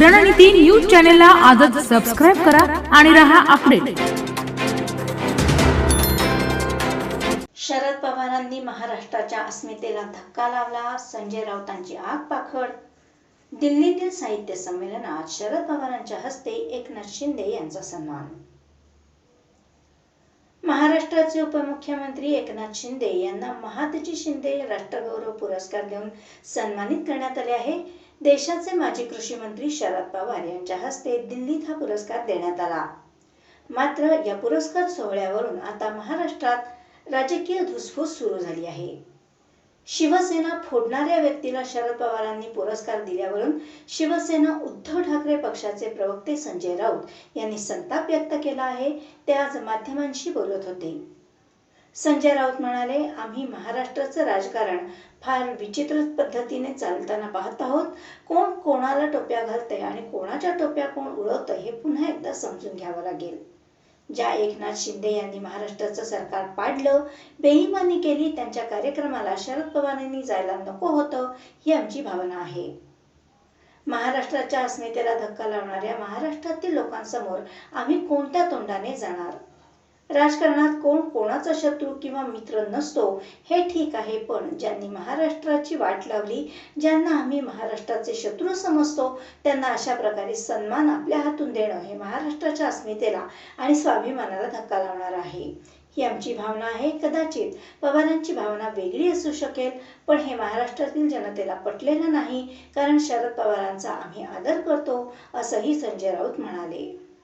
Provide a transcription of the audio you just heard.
रणनीती न्यूज चॅनलला आजच सबस्क्राईब करा आणि रहा अपडेट शरद पवारांनी महाराष्ट्राच्या अस्मितेला धक्का लावला. संजय राऊतांची आग पाखड. दिल्लीतील साहित्य संमेलनात शरद पवारांच्या हस्ते एकनाथ शिंदे यांचा सन्मान. महाराष्ट्राचे उपमुख्यमंत्री एकनाथ शिंदे यांना महादजी शिंदे राष्ट्रगौरव पुरस्कार देऊन सन्मानित करण्यात आले आहे. देशाचे माजी कृषी मंत्री शरद पवार यांच्या हस्ते दिल्लीत हा पुरस्कार देण्यात आला. मात्र या पुरस्कार सोहळ्यावरून आता महाराष्ट्रात राजकीय धुसफूस सुरू झाली आहे. शिवसेना फोडणाऱ्या व्यक्तीला शरद पवारांनी पुरस्कार दिल्यावरून शिवसेना उद्धव ठाकरे पक्षाचे प्रवक्ते संजय राऊत यांनी संताप व्यक्त केला आहे. ते आज माध्यमांशी बोलत होते. संजय राऊत म्हणाले आम्ही महाराष्ट्राचं राजकारण फार विचित्र पद्धतीने चालताना पाहत आहोत. कोण कोणाला टोप्या घालतंय आणि कोणाच्या टोप्या कोण उडवतं हे पुन्हा एकदा समजून घ्यावं लागेल. ज्या एकनाथ शिंदे यांनी महाराष्ट्राचं सरकार पाडलं बेईमानी केली त्यांच्या कार्यक्रमाला शरद पवारांनी जायला नको होतं ही आमची भावना आहे. महाराष्ट्राच्या अस्मितेला धक्का लावणाऱ्या महाराष्ट्रातील लोकांसमोर आम्ही कोणत्या तोंडाने जाणार? राजकारणात कोण कोणाचा शत्रू किंवा मित्र नसतो हे ठीक आहे पण ज्यांनी महाराष्ट्राची वाट लावली ज्यांना आम्ही महाराष्ट्राचे शत्रू समजतो त्यांना अशा प्रकारे सन्मान आपल्या हातून देणं हे महाराष्ट्राच्या अस्मितेला आणि स्वाभिमानाला धक्का लावणार आहे. ही आमची भावना आहे. कदाचित पवारांची भावना वेगळी असू शकेल पण हे महाराष्ट्रातील जनतेला पटलेलं नाही कारण शरद पवारांचा आम्ही आदर करतो असंही संजय राऊत म्हणाले.